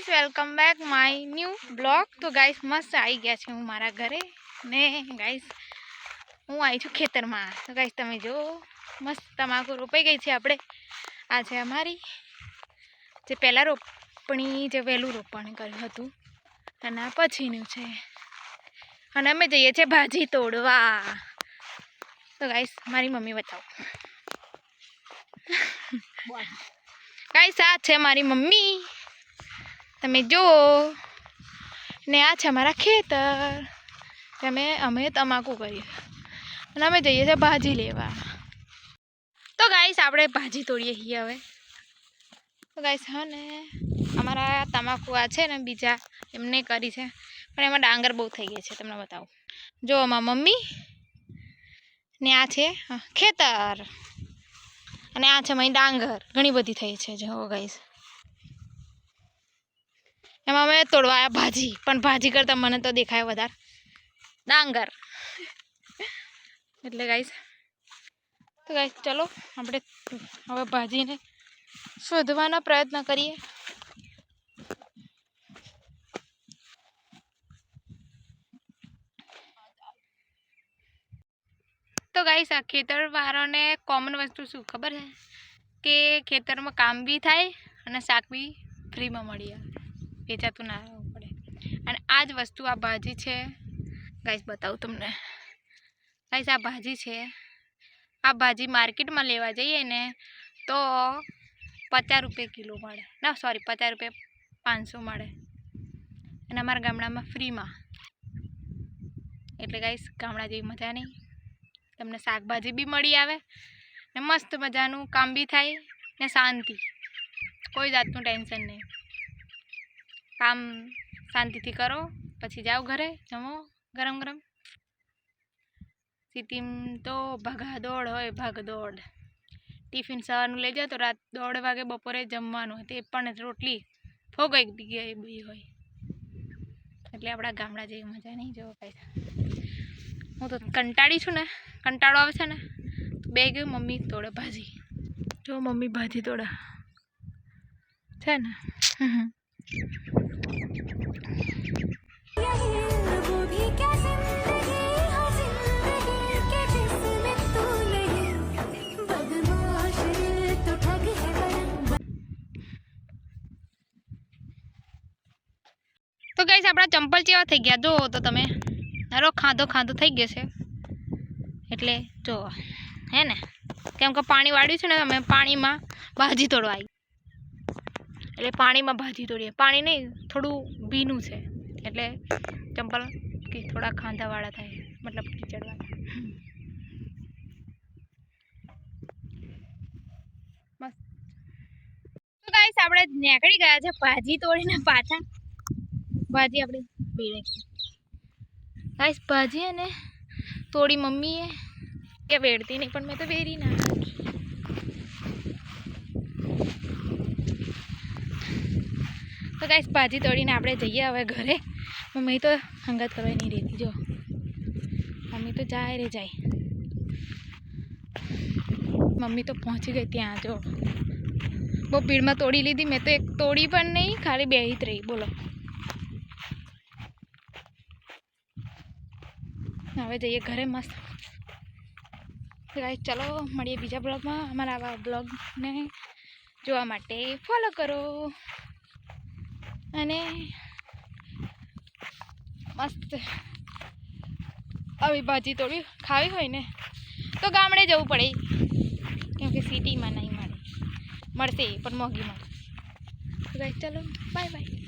Guys welcome back my new blog તો guys મસ્ત આવી ગયા છે હું મારા ઘરે ને ગાઈસ હું આવી છું ખેતરમાં. તો ગાઈઝ તમે જો મસ્ત તમાકુ રોપાઈ ગઈ છે આપણે. આ છે અમારી જે પહેલાં રોપણી જે વહેલું રોપણ કર્યું હતું. અને આ પછીનું છે. અને અમે જઈએ છીએ ભાજી તોડવા. તો ગાઈસ મારી મમ્મી બતાવો. ગાઈસ આ છે મારી મમ્મી. તમે જુઓ. ને આ છે અમારા ખેતર. તમે અમે તમાકુ કર્યું અને અમે જઈએ છીએ ભાજી લેવા. તો ગાઈસ, આપણે ભાજી તોડીએ છીએ હવે. તો ગાઈસ, હા ને, અમારા તમાકુ આ છે ને, બીજા એમને કરી છે. પણ એમાં ડાંગર બહુ થઈ ગયા છે, તમને બતાવું. જો અમારા મમ્મી ને આ છે ખેતર. અને આ છે મારી ડાંગર. ઘણી બધી થઈ છે, જો, ગાઈસ. એમાં અમે તોડવા ભાજી, પણ ભાજી કરતાં મને તો દેખાય વધારે. ડાંગર. એટલે ગાઈશ તો ગાઈશ ચલો, આપણે હવે ભાજીને શોધવાનો પ્રયત્ન કરીએ. તો ગાઈશ આ ખેતરવાળાને કોમન વસ્તુ શું ખબર છે? કે ખેતરમાં કામ બી થાય અને શાક બી ફ્રીમાં મળી આવે વેચાતું ના પડે. અને આ જ વસ્તુ આ ભાજી છે. ગાઈસ બતાવું તમને. ગાઈસ આ ભાજી છે. આ ભાજી માર્કેટમાં લેવા જઈએ ને, તો પચાસ રૂપિયા કિલો મળે. ના સોરી પચાસ રૂપિયા પાંચસો મળે. અને અમારા ગામડામાં ફ્રીમાં. એટલે ગાઈસ ગામડા જેવી મજા નહીં. તમને શાકભાજી બી મળી આવે ને મસ્ત મજાનું કામ બી થાય ને શાંતિ. કોઈ જાતનું ટેન્શન નહીં. કામ શાંતિથી કરો, પછી જાઓ ઘરે, જમો ગરમ ગરમ. સિટીમાં તો ભાગાદોડ હોય, ભાગદોડ. ટિફિન સવારનું લઈ જાઓ તો રાત દોઢ વાગે બપોરે જમવાનું હોય, તે પણ રોટલી ફોગ એક બી બી હોય. એટલે આપણા ગામડા જેવી મજા નહીં જોવા પાછા હું તો કંટાળી છું ને, કંટાળો આવે છે ને બે ગયું મમ્મી તોડે ભાજી. જો મમ્મી ભાજી તોડે. છે ને? તો ગાઈસ આપણા ચંપલ જેવા થઈ ગયા. જો તો તમે. અરો ખાધો ખાધો થઈ ગયો છે. એટલે જો હે ને? કેમ કે પાણી વાળ્યું છે ને, અમે પાણીમાં ભાજી તોડવા આવી એટલે પાણીમાં ભાજી તોડીએ પાણી નહીં, થોડું ભીનું છે. એટલે ચંપલ કે થોડા ખાંધાવાળા થાય, મતલબ કીચડવાળા મસ્ત. તો ગાઈસ આપણે નીકળી ગયા છે ભાજી તોડીને પાછા. ભાજી આપણે વેડે ગાઈસ ભાજી અને તોડી મમ્મીએ. કે વેડતી નહીં, પણ મેં તો વેરી ના તો કાંઈ ભાજી તોડીને આપણે જઈએ હવે ઘરે. મમ્મી તો સંગત કરવા નહીં રહેતી, જો. મમ્મી તો જાય રે, જાય. મમ્મી તો પહોંચી ગઈ ત્યાં, જો. બહુ ભીડમાં તોડી લીધી, મેં તો એક તોડી પણ નહીં, ખાલી બે જ રહી, બોલો. હવે જઈએ ઘરે મસ્ત. ગાઈસ ચલો, મળીએ બીજા બ્લોગમાં અમારા આવા બ્લોગને જોવા માટે. ફોલો કરો. અને મસ્ત આવી ભાજી તોડી ખાવી હોય ને, તો ગામડે જવું પડે. કેમ કે સિટીમાં નહીં મળે. મળશે પણ મોંઘી મળે. ગાઈસ ચલો. Bye bye